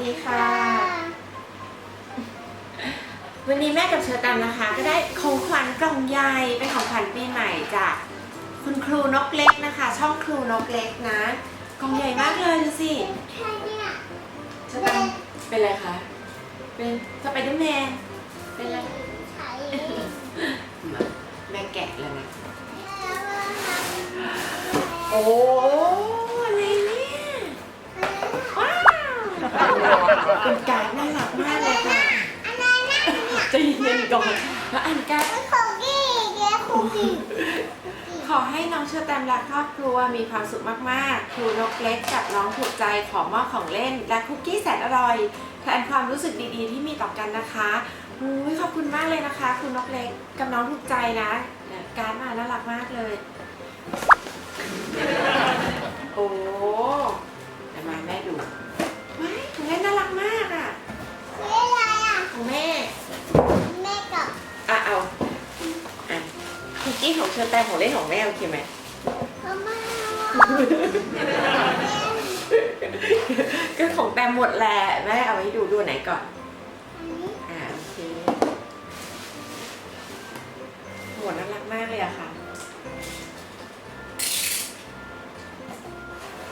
ดีค่ะ วันนี้แม่กับเชอร์แตมนะคะ ก็ได้ของขวัญกล่องใหญ่เป็นของขวัญปีใหม่จากคุณครูนกเล็กนะคะ ช่องครูนกเล็กนะกล่องใหญ่มากเลยดูสิแค่เนี้ยเชอร์แตมเป็นอะไรคะเป็นสไปเดอร์แมนเป็นอะไรใช้มาแม่แกะแล้วนะแล้วก็ทำโอ้อะไรเนี่ยว้าวเป็นการดน่ารักมากเลยค่ะ อะไรนะ ใจะเย็นๆ ก่อนแล้วอ่านการดคุกกี้เย้คุกกี้ขอให้น้องเชอร์แตมและครอบครัวมีความสุขมากๆ ครูนกเล็กกับน้องถูกใจขอมอบของเล่น และคุกกี้แสนอร่อยแทนความรู้สึกดีๆ ที่มีต่อกันนะคะอุ้ยขอบคุณมากเลยนะคะครูนกเล็กกับน้องถูกใจนะเนี่ยการดมาน่ารักมากเลย โอ้ คุกกี้ของเชอร์แตมของเล่นของแม่โอเคไหมพ่อมาก็ของแตมหมดแหละแม่เอาให้ดูดูไหนก่อนอ่าโอเคหมวดน่ารักมากเลยอะค่ะ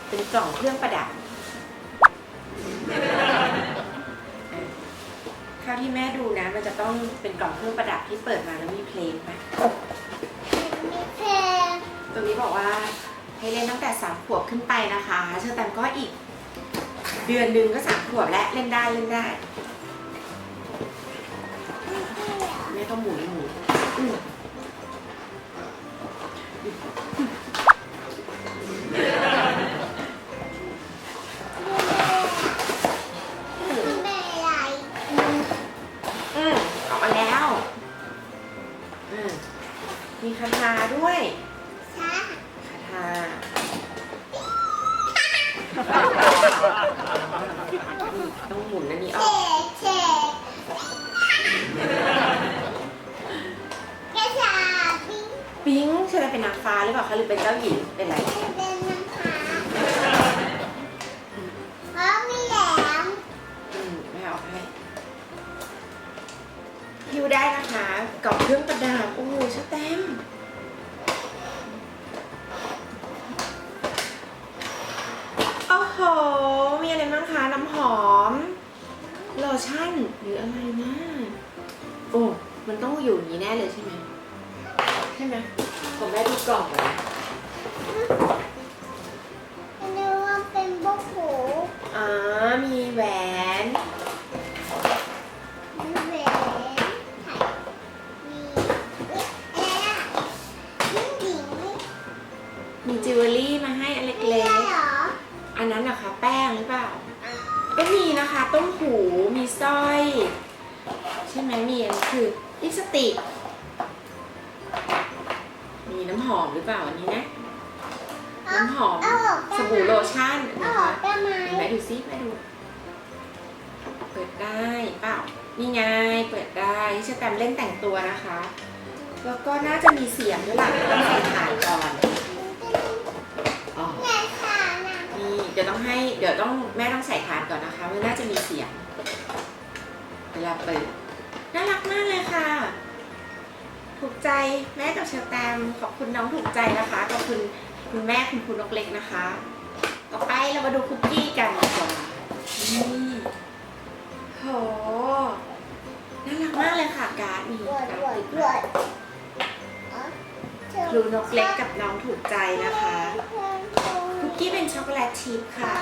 เป็นกล่องเครื่องประดับอะคราวที่แม่ดูนะ มันจะต้องเป็นกล่องเครื่องประดับที่เปิดมาแล้วมีเพลงไหมมีเพลง ตรงนี้บอกว่าให้เล่นตั้งแต่สามขวบขึ้นไปนะคะเชอแตมก็อีก เดือนหนึ่งก็สามขวบและเล่นได้เล่นได้แม่ก็หมุนหมุนอืมมันเป็นอะไรอืมออกมาแล้ว อืมมีคาถาด้วยช้า คาถาต้องหมุนอันนี้อเฉอกกเฉะปิ้งปิ๊งเชอแตมเป็นนางฟ้าหรือเปล่าคะหรือเป็นเจ้าหญิงเป็นอะไรเป็นน้ำขาเพราะมีแหลมอืมไม่เอาให้ฮิวได้นะคะกล่องเครื่องประดับโอ้โหชะแตม อะไรบ้างคะ น้ำหอม โลชั่นหรืออะไรนะ โอ้ มันต้องอยู่อย่างนี้แน่เลยใช่ไหมใช่ไหมผมได้ดูกล่องก่อนนะอันนี้ว่าเป็นบุกหูอ๋อมีแหวน อันนั้นนะคะแป้งหรือเปล่า ก็มีนะคะต้มหูมีสร้อย ใช่ไหมมีอันคือลิปสติก มีน้ำหอมหรือเปล่าอันนี้นะ น้ำหอมสบู่โลชั่นอานะออคะกได้ไหมเห็นไหมดูซิม่ดู เปิดได้เปล่านี่ไงเปิดได้เชอแตมเล่นแต่งตัวนะคะ แล้วก็น่าจะมีเสียงด้วยล่ะต้องใส่ถ่านก่อนอ๋อ แม่ค่ะนะ นี่เดี๋ยวต้อง ให้เดี๋ยวต้องแม่ต้องใส่ถ่านก่อนนะคะมันน่าจะมีเสียง เวลาเปิดน่ารักมากเลยค่ะ ถูกใจแม่กับเชอแตมขอบคุณน้องถูกใจนะคะขอบคุณคุณแม่คุณครูนกเล็กนะคะ ต่อไปเรามาดูคุกกี้กันดีกว่านี่โหน่ารักมากเลยค่ะการ์ดนี่ดวดการ์ดวดติดดวดอ๋อครูนกเล็กกับน้องถูกใจนะคะคุ กี้เป็นช็อกโกแลตชิพค่ะ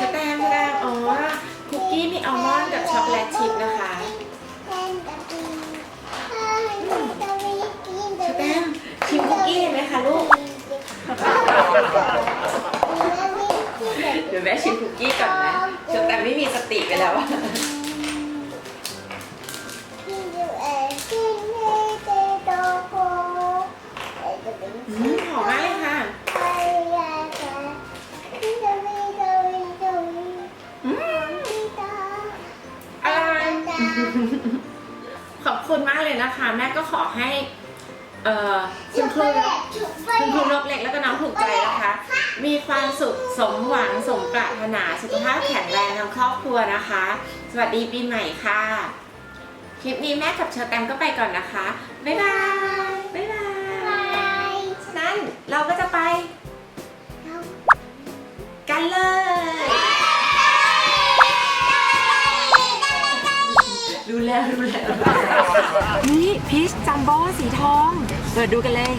สแตมป์นะอ๋อคุกกี้มีอัลมอนด์กับช็อกโกแลตชิพนะคะ เลยนะคะแม่ก็ขอให้เอ่อคุณครูคุณครูนกเล็กแล้วก็น้องถูกใจนะคะ มีความสุขสมหวังสมปรารถนาสุขภาพแข็งแรงทั้งครอบครัวนะคะ สวัสดีปีใหม่ค่ะ คลิปนี้แม่กับเชอร์แตมก็ไปก่อนนะคะ บ๊ายบาย บ๊ายบายฉะนั้นเราก็จะไป กันเลย แล้วรู้แล้วนี่พีชจัมโบ้สีทอง เปิดดูกันเลย